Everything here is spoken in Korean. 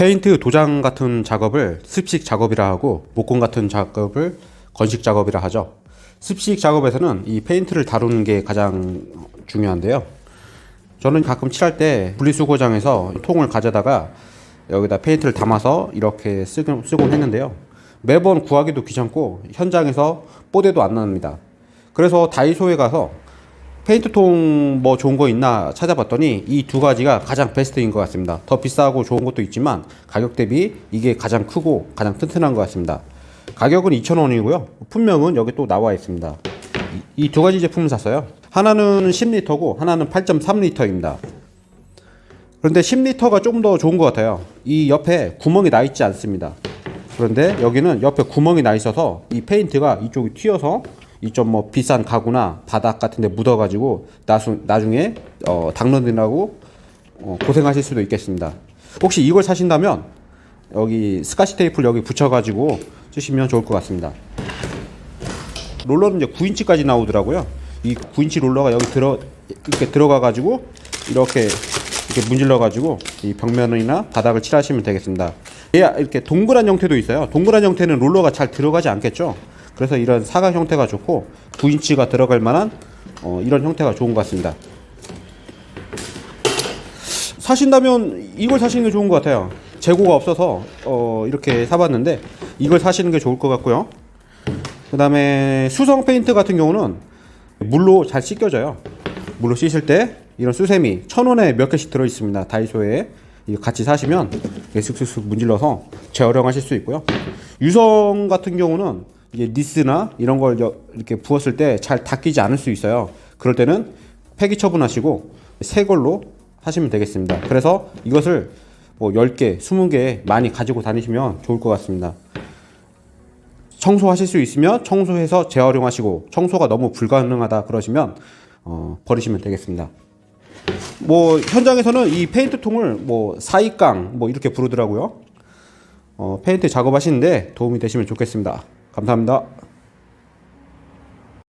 페인트 도장 같은 작업을 습식 작업이라 하고 목공 같은 작업을 건식 작업이라 하죠. 습식 작업에서는 이 페인트를 다루는 게 가장 중요한데요. 저는 가끔 칠할 때 분리수거장에서 통을 가져다가 여기다 페인트를 담아서 이렇게 쓰곤, 쓰곤 했는데요. 매번 구하기도 귀찮고 현장에서 뽀대도 안 납니다. 그래서 다이소에 가서 페인트통 뭐 좋은 거 있나 찾아봤더니 이 두 가지가 가장 베스트인 것 같습니다. 더 비싸고 좋은 것도 있지만 가격 대비 이게 가장 크고 가장 튼튼한 것 같습니다. 가격은 2,000원이고요. 품명은 여기 또 나와 있습니다. 이 두 가지 제품을 샀어요. 하나는 10리터고 하나는 8.3리터입니다. 그런데 10리터가 좀 더 좋은 것 같아요. 이 옆에 구멍이 나 있지 않습니다. 그런데 여기는 옆에 구멍이 나 있어서 이 페인트가 이쪽이 튀어서 이 좀 뭐 비싼 가구나 바닥 같은 데 묻어가지고 나중, 나중에 어, 당런이라고 어, 고생하실 수도 있겠습니다. 혹시 이걸 사신다면 여기 스카치 테이프를 여기 붙여가지고 쓰시면 좋을 것 같습니다. 롤러는 이제 9인치까지 나오더라고요. 이 9인치 롤러가 여기 들어 이렇게 들어가 가지고 이렇게 이렇게 문질러 가지고 이 벽면이나 바닥을 칠하시면 되겠습니다. 얘 이렇게 동그란 형태도 있어요. 동그란 형태는 롤러가 잘 들어가지 않겠죠. 그래서 이런 사각 형태가 좋고 9인치가 들어갈 만한 어, 이런 형태가 좋은 것 같습니다. 사신다면 이걸 사시는 게 좋은 것 같아요. 재고가 없어서 어, 이렇게 사봤는데 이걸 사시는 게 좋을 것 같고요. 그 다음에 수성 페인트 같은 경우는 물로 잘 씻겨져요. 물로 씻을 때 이런 수세미 천 원에 몇 개씩 들어 있습니다. 다이소에 같이 사시면 슥슥슥 문질러서 재활용하실 수 있고요. 유성 같은 경우는 이게 니스나 이런 걸 여- 이렇게 부었을 때 잘 닦이지 않을 수 있어요. 그럴 때는 폐기 처분하시고 새 걸로 하시면 되겠습니다. 그래서 이것을 뭐 10개, 20개 많이 가지고 다니시면 좋을 것 같습니다. 청소하실 수 있으면 청소해서 재활용하시고 청소가 너무 불가능하다 그러시면 어, 버리시면 되겠습니다. 뭐 현장에서는 이 페인트 통을 뭐 사이깡 뭐 이렇게 부르더라고요. 어, 페인트 작업하시는데 도움이 되시면 좋겠습니다. 감사합니다.